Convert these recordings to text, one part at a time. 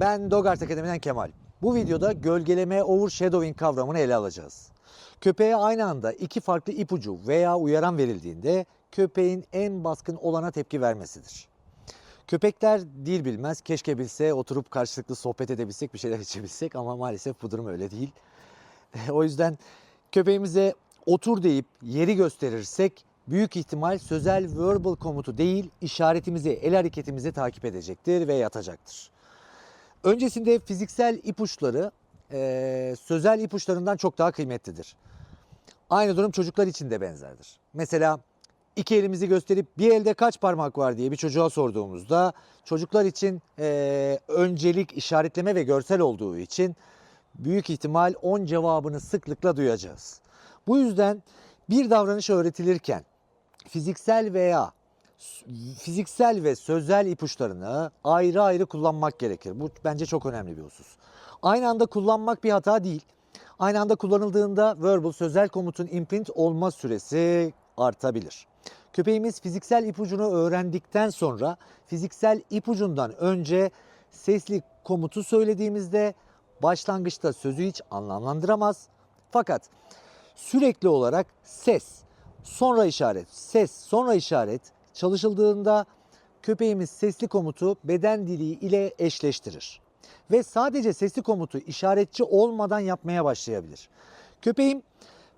Ben Dogart Akademi'den Kemal. Bu videoda gölgeleme overshadowing kavramını ele alacağız. Köpeğe aynı anda iki farklı ipucu veya uyaran verildiğinde köpeğin en baskın olana tepki vermesidir. Köpekler dil bilmez. Keşke bilse oturup karşılıklı sohbet edebilsek, bir şeyler içebilsek ama maalesef bu durum öyle değil. o yüzden köpeğimize otur deyip yeri gösterirsek büyük ihtimal sözel verbal komutu değil işaretimizi, el hareketimizi takip edecektir ve yatacaktır. Öncesinde fiziksel ipuçları eee, sözel ipuçlarından çok daha kıymetlidir. Aynı durum çocuklar için de benzerdir. Mesela iki elimizi gösterip bir elde kaç parmak var diye bir çocuğa sorduğumuzda çocuklar için eee, öncelik işaretleme ve görsel olduğu için büyük ihtimal 10 cevabını sıklıkla duyacağız. Bu yüzden bir davranış öğretilirken fiziksel veya fiziksel ve sözel ipuçlarını ayrı ayrı kullanmak gerekir. Bu bence çok önemli bir husus. Aynı anda kullanmak bir hata değil. Aynı anda kullanıldığında verbal sözel komutun imprint olma süresi artabilir. Köpeğimiz fiziksel ipucunu öğrendikten sonra fiziksel ipucundan önce sesli komutu söylediğimizde başlangıçta sözü hiç anlamlandıramaz. Fakat sürekli olarak ses, sonra işaret, ses, sonra işaret çalışıldığında köpeğimiz sesli komutu beden dili ile eşleştirir. Ve sadece sesli komutu işaretçi olmadan yapmaya başlayabilir. Köpeğim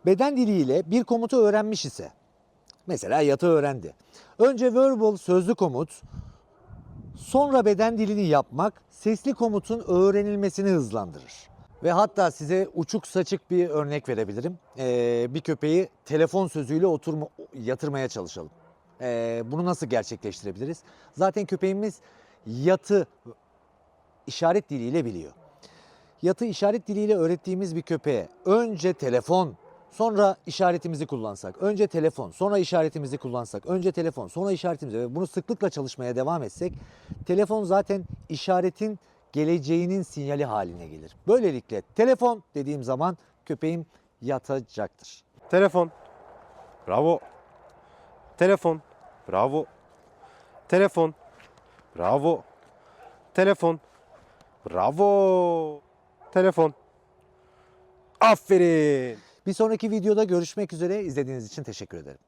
beden diliyle bir komutu öğrenmiş ise, mesela yatağı öğrendi. Önce verbal sözlü komut, sonra beden dilini yapmak sesli komutun öğrenilmesini hızlandırır. Ve hatta size uçuk saçık bir örnek verebilirim. Ee, bir köpeği telefon sözüyle oturma, yatırmaya çalışalım. Ee, bunu nasıl gerçekleştirebiliriz? Zaten köpeğimiz yatı işaret diliyle biliyor. Yatı işaret diliyle öğrettiğimiz bir köpeğe önce telefon, sonra işaretimizi kullansak, önce telefon, sonra işaretimizi kullansak, önce telefon, sonra işaretimizi ve bunu sıklıkla çalışmaya devam etsek, telefon zaten işaretin geleceğinin sinyali haline gelir. Böylelikle telefon dediğim zaman köpeğim yatacaktır. Telefon. Bravo. Telefon. Bravo. Telefon. Bravo. Telefon. Bravo. Telefon. Aferin. Bir sonraki videoda görüşmek üzere. İzlediğiniz için teşekkür ederim.